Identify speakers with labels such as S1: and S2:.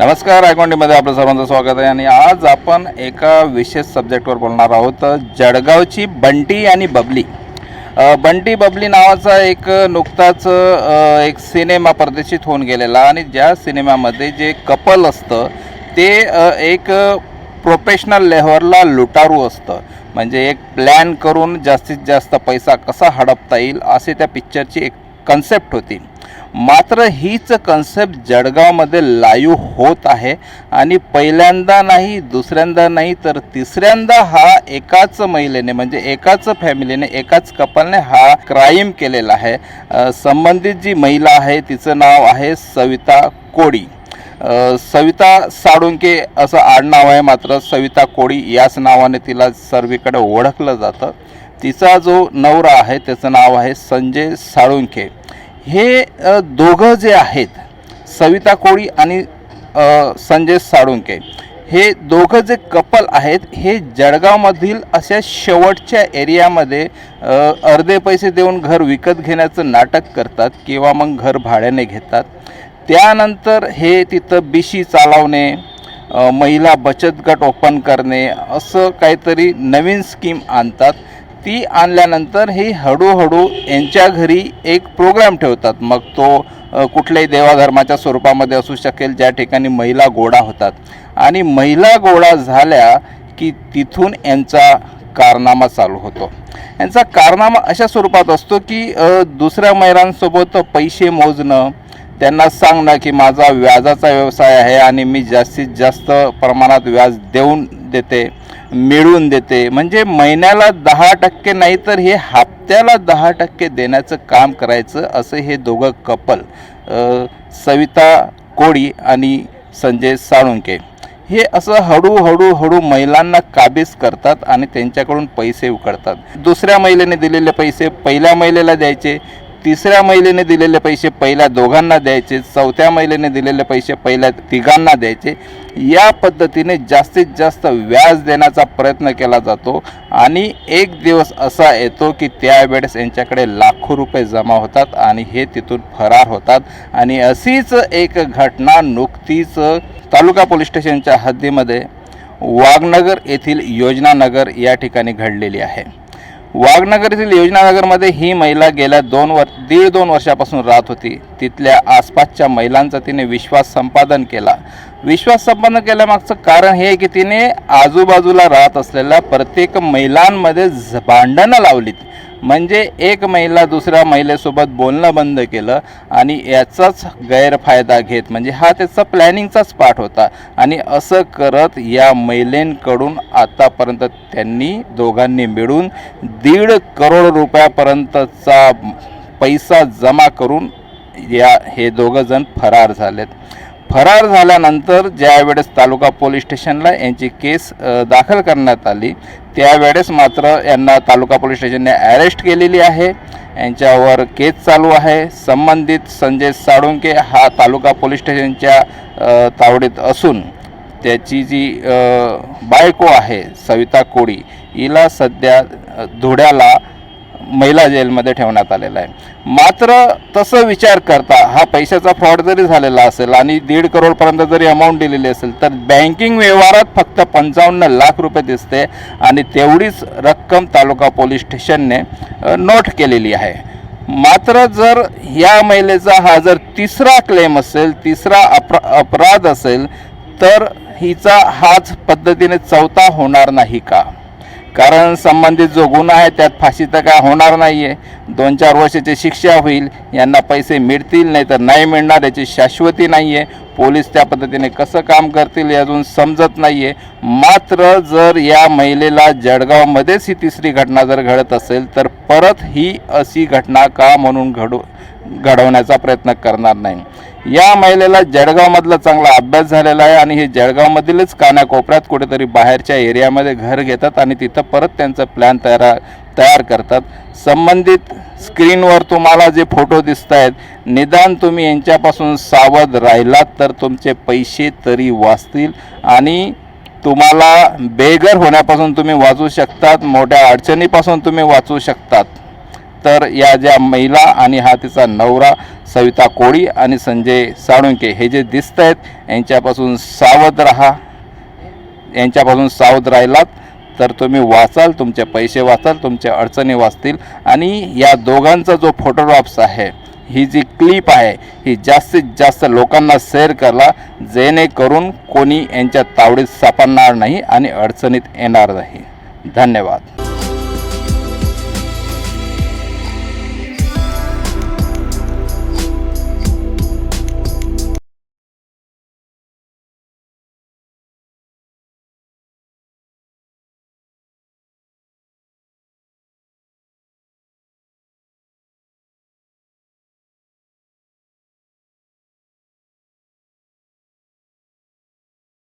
S1: नमस्कार आयकोंडीमध्ये आपलं सर्वांचं स्वागत आहे आणि आज आपण एका विशेष सब्जेक्टवर बोलणार आहोत जळगावची बंटी आणि बबली. बंटी बबली नावाचा एक नुकताच एक सिनेमा प्रदर्शित होऊन गेलेला आणि ज्या सिनेमामध्ये जे कपल असतं ते एक प्रोफेशनल लेव्हलला लुटारू असतं. म्हणजे एक प्लॅन करून जास्तीत जास्त पैसा कसा हडपता येईल असे त्या पिक्चरची एक कन्सेप्ट होती. मात्र हीच कन्सेप्ट जळगावमध्ये लाईव्ह होत आहे. आणि पहिल्यांदा नाही दुसऱ्यांदा नाही तर तिसऱ्यांदा हा एकाच महिलेने म्हणजे एकाच फॅमिलीने एकाच कपलने हा क्राईम केलेला आहे. संबंधित जी महिला आहे तिचं नाव आहे सविता कोडी. सविता साळुंके असं आडनाव आहे मात्र सविता कोडी याच नावाने तिला सर्वीकडे ओळखलं जातं. तिचा जो नवरा आहे त्याचं नाव आहे संजय साळुंखे हे दोघं जे आहेत सविता कोळी आणि संजय साळुंके हे दोघं जे कपल आहेत हे जळगावमधील अशा शेवटच्या एरियामध्ये अर्धे पैसे देऊन घर विकत घेण्याचं नाटक करतात किंवा मग घर भाड्याने घेतात. त्यानंतर हे तिथं बिशी चालवणे महिला बचत गट ओपन करणे असं काहीतरी नवीन स्कीम आणतात. ती आणल्यानंतर ही हळूहळू यांच्या घरी एक प्रोग्राम ठेवतात. मग तो कुठल्याही देवाधर्माच्या स्वरूपामध्ये असू शकेल ज्या ठिकाणी महिला गोळा होतात. आणि महिला गोळा झाल्या की तिथून यांचा कारनामा चालू होतो. यांचा कारनामा अशा स्वरूपात असतो की दुसऱ्या महिलांसोबत पैसे मोजणं त्यांना सांगणं की माझा व्याजाचा व्यवसाय आहे आणि मी जास्तीत जास्त प्रमाणात व्याज देऊन देते मिळवून देते. म्हणजे महिन्याला दहा टक्के नाही तर हे हप्त्याला दहा टक्के देण्याचं काम करायचं असं हे दोघं कपल. सविता कोळी आणि संजय साळुंके. हे असं हळूहळू हळू महिलांना काबीज करतात आणि त्यांच्याकडून पैसे उकडतात. दुसऱ्या महिलेने दिलेले पैसे पहिल्या महिलेला द्यायचे तिसऱ्या महिलेने दिलेले पैसे पहिल्या दोघांना द्यायचे चौथ्या महिलेने दिलेले पैसे पहिल्या तिघांना द्यायचे. या पद्धतीने जास्तीत जास्त व्याज देण्याचा प्रयत्न केला जातो आणि एक दिवस असा येतो की त्यावेळेस यांच्याकडे लाखो रुपये जमा होतात आणि हे तिथून फरार होतात. आणि अशीच एक घटना नुकतीच तालुका पोलीस स्टेशनच्या हद्दीमध्ये वाघनगर येथील योजनानगर या ठिकाणी घडलेली आहे. वाघनगर येथील योजनानगरमध्ये ही महिला गेल्या दोन वर दीड दोन वर्षापासून राहत होती. तिथल्या आसपासच्या महिलांचा तिने विश्वास संपादन केला. विश्वास संपादन केल्यामागचं कारण हे की तिने आजूबाजूला राहत असलेल्या प्रत्येक महिलांमध्ये झ- भांडणं लावलीत. म्हणजे एक महिला दुसऱ्या महिलेसोबत बोलणं बंद केलं आणि याचाच गैरफायदा घेत म्हणजे हा त्याचा प्लॅनिंगचाच पाठ होता. आणि असं करत या महिलेंकडून आतापर्यंत त्यांनी दोघांनी मिळून दीड करोड रुपयापर्यंतचा पैसा जमा करून या हे दोघंजण फरार झालेत. फरार झाल्यानंतर ज्यावेळेस तालुका पोलीस स्टेशनला यांची केस दाखल करण्यात आली त्यावेळेस मात्र यांना तालुका पोलीस स्टेशनने अरेस्ट केलेली आहे. यांच्यावर केस चालू आहे. संबंधित संजय साळुंके हा तालुका पोलीस स्टेशनच्या तावडीत असून त्याची जी बायको आहे सविता कोळी हिला सध्या धुळ्याला महिला जेलमध्ये ठेवण्यात आलेला आहे. मात्र तसं विचार करता हा पैशाचा फ्रॉड जरी झालेला असेल आणि दीड करोडपर्यंत जरी अमाऊंट दिलेली असेल तर बँकिंग व्यवहारात फक्त पंचावन्न लाख रुपये दिसते आणि तेवढीच रक्कम तालुका पोलीस स्टेशनने नोट केलेली आहे. मात्र जर या महिलेचा हा जर तिसरा क्लेम असेल तिसरा अपरा अपराध असेल तर हिचा हाच पद्धतीने चौथा होणार नाही का? कारण संबंधित जो गुन्हा आहे त्यात फाशी तर काय होणार नाही आहे दोन चार वर्षाची शिक्षा होईल यांना पैसे मिळतील नाही तर नाही मिळणार याची शाश्वती नाही आहे पोलीस त्या पद्धतीने कसं काम करतील हे अजून समजत नाही आहे मात्र जर या महिलेला जळगावमध्येच ही तिसरी घटना जर घडत असेल तर परत ही अशी घटना का म्हणून घडू घडवण्याचा प्रयत्न करणार नाही. या महिलेला जळगावमधला चांगला अभ्यास झालेला आहे आणि हे जळगावमधीलच कानाकोपऱ्यात कुठेतरी बाहेरच्या एरियामध्ये घर घेतात आणि तिथं परत त्यांचं प्लॅन तयार तयार करतात. संबंधित स्क्रीनवर तुम्हाला जे फोटो दिसत आहेत निदान तुम्ही यांच्यापासून सावध राहिलात तर तुमचे पैसे तरी वाचतील आणि तुम्हाला बेघर होण्यापासून तुम्ही वाचू शकतात मोठ्या अडचणीपासून तुम्ही वाचू शकता तर या ज्या महिला आणि हा तिचा नवरा सविता कोळी आणि संजय साळुंके हे जे दिसत आहेत यांच्यापासून सावध राहा. यांच्यापासून सावध राहिलात. तर तुम्ही वाचाल तुमचे पैसे वाचाल तुमच्या अडचणी वाचतील. आणि या दोघांचा जो फोटोग्राफ्स आहे ही जी क्लिप आहे ही जास्तीत जास्त लोकांना शेअर करा. जेणेकरून कोणी यांच्या तावडीत सापडणार नाही आणि अडचणीत येणार नाही. धन्यवाद.